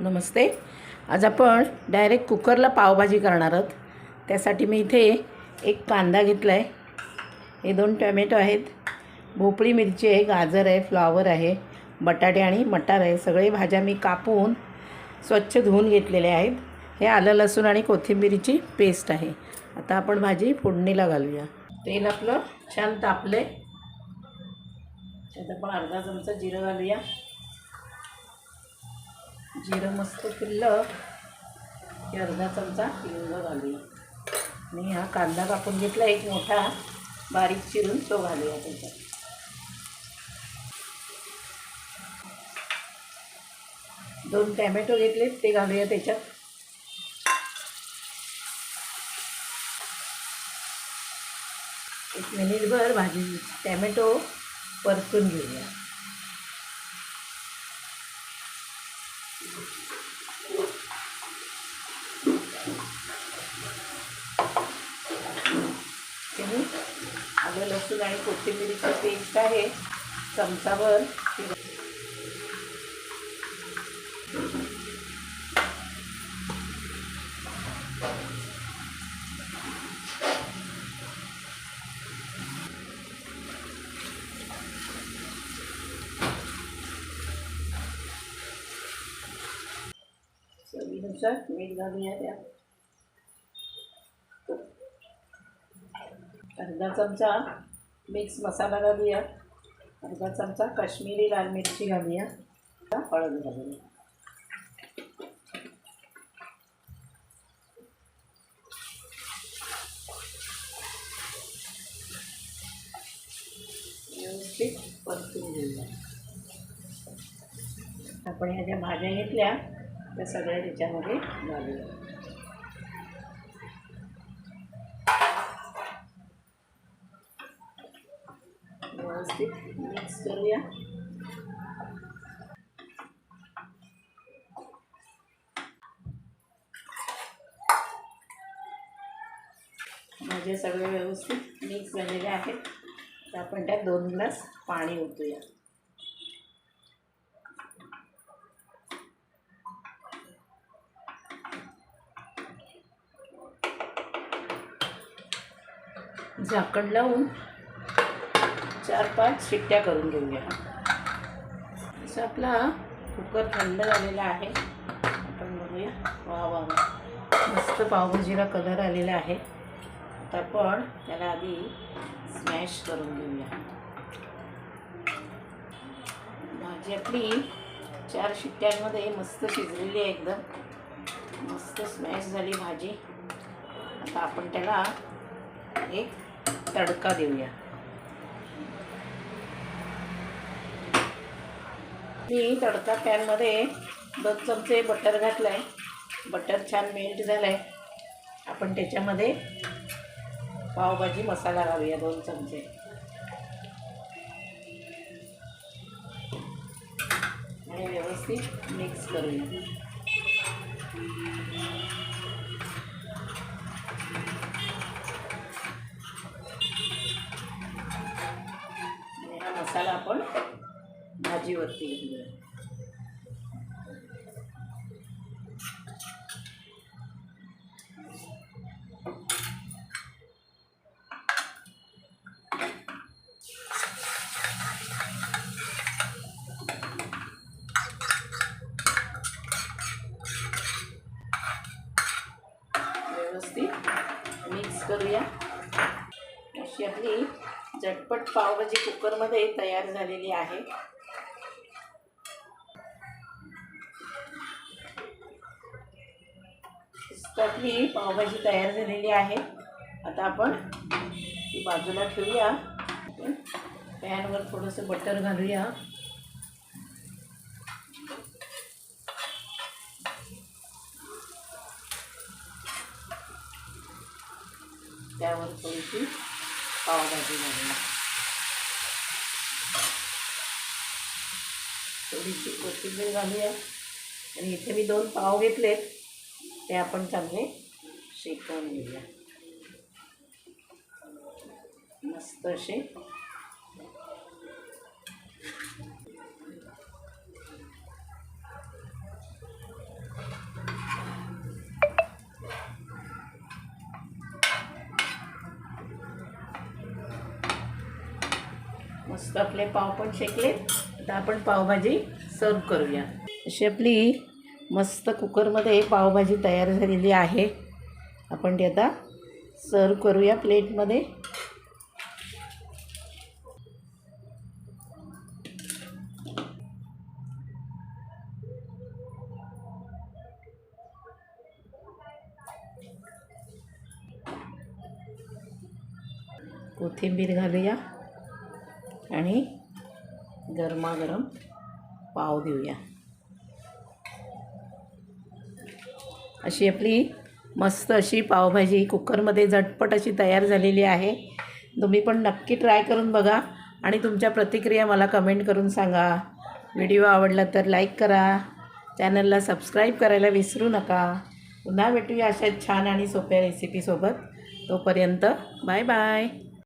नमस्ते. आज आपण डायरेक्ट कुकरला पावभाजी करणार आहोत. त्यासाठी मी इथे एक कांदा घेतला आहे हे दोन टोमॅटो आहेत. भोपळी मिरची आहे गाजर आहे फ्लॉवर आहे बटाटे आणि मटार आहे. सगळे भाज्या मी कापून स्वच्छ धुवून घेतलेले आहेत. हे आलं लसूण आणि कोथिंबिरीची पेस्ट आहे. आता आपण भाजी फोडणीला घालूया. तेल आपलं छान तापले त्यात आपण अर्धा चमचा जिरं घालूया. जिरं मस्त फुललं की अर्धा चमचा हिंग घालूया. आणि हा कांदा कापून घेतला एक मोठा बारीक चिरून तो घालूया त्याच्यात. दोन टॅमॅटो घेतले ते घालूया त्याच्यात. एक मिनिटभर भाजी टॅमॅटो परतून घेऊया. आलं लसूण आणि कोथिंबिरीचं पेस्ट आहे. चमचाभर. ती चवीनुसार मीठ घालूया त्यात अर्धा चमचा मिक्स मसाला घालूया. अर्धा चमचा काश्मीरी लाल मिरची घालूया. हळद घालूया. व्यवस्थित परतून घेऊया. आपण ह्या ज्या भाज्या घेतल्या त्या सगळ्या त्याच्यामध्ये घालूया व्यवस्थित मिक्स करूया. माझे सगळे व्यवस्थित मिक्स झालेले आहेत. तर आपण त्यात दोन ग्लास पाणी ओतूया. झाकण लावून चार पाच शिट्ट्या करून घेऊया. असं आपला कुकर थंड झालेला आहे आपण बघूया. वा वा वा मस्त पावभाजीला कलर आलेला आहे. आता आपण त्याला आधी स्मॅश करून घेऊया. भाजी आपली चार शिट्ट्यांमध्ये मस्त शिजलेली आहे एकदम. मस्त स्मॅश झाली भाजी. आता आपण त्याला एक तडका देऊया. मी तडका पॅनमध्ये दोन चमचे बटर घातलं आहे बटर छान मेल्ट झालं आहे आपण त्याच्यामध्ये पावभाजी मसाला घालूया दोन चमचे. आणि व्यवस्थित मिक्स करूया. मसाला आपण भाजीवरती घेऊया. व्यवस्थित मिक्स करूया. अशी आपली झटपट पावभाजी कुकरमध्ये तयार झालेली आहे. ही पावभाजी तयार झालेली आहे. आता आपण ती बाजूला ठेवूया. पॅनवर थोडंसं बटर घालूया. त्यावर थोडीशी पावभाजीमध्ये. थोडीशी कोथिंबीर घालूया आणि इथे मी दोन पाव घेतलेत ते आपण चांगले शेकवून घेऊया. मस्त असे मस्त आपले पाव पण शेकले. आता आपण पावभाजी सर्व करूया. अशी आपली मस्त कुकरमध्ये पावभाजी तयार झालेली आहे. आपण ती आता सर्व करूया प्लेटमध्ये. कोथिंबीर घालूया. आणि गरमागरम पाव देऊया. अशी आपली मस्त अशी पावभाजी कुकरमध्ये झटपट अशी तयार झालेली आहे. तुम्ही पण नक्की ट्राय करून बघा आणि तुमच्या प्रतिक्रिया मला कमेंट करून सांगा. व्हिडिओ आवडला तर लाईक करा. चॅनलला सबस्क्राईब करायला विसरू नका. पुन्हा भेटूया अशा छान आणि सोप्या रेसिपीसोबत तोपर्यंत बाय बाय.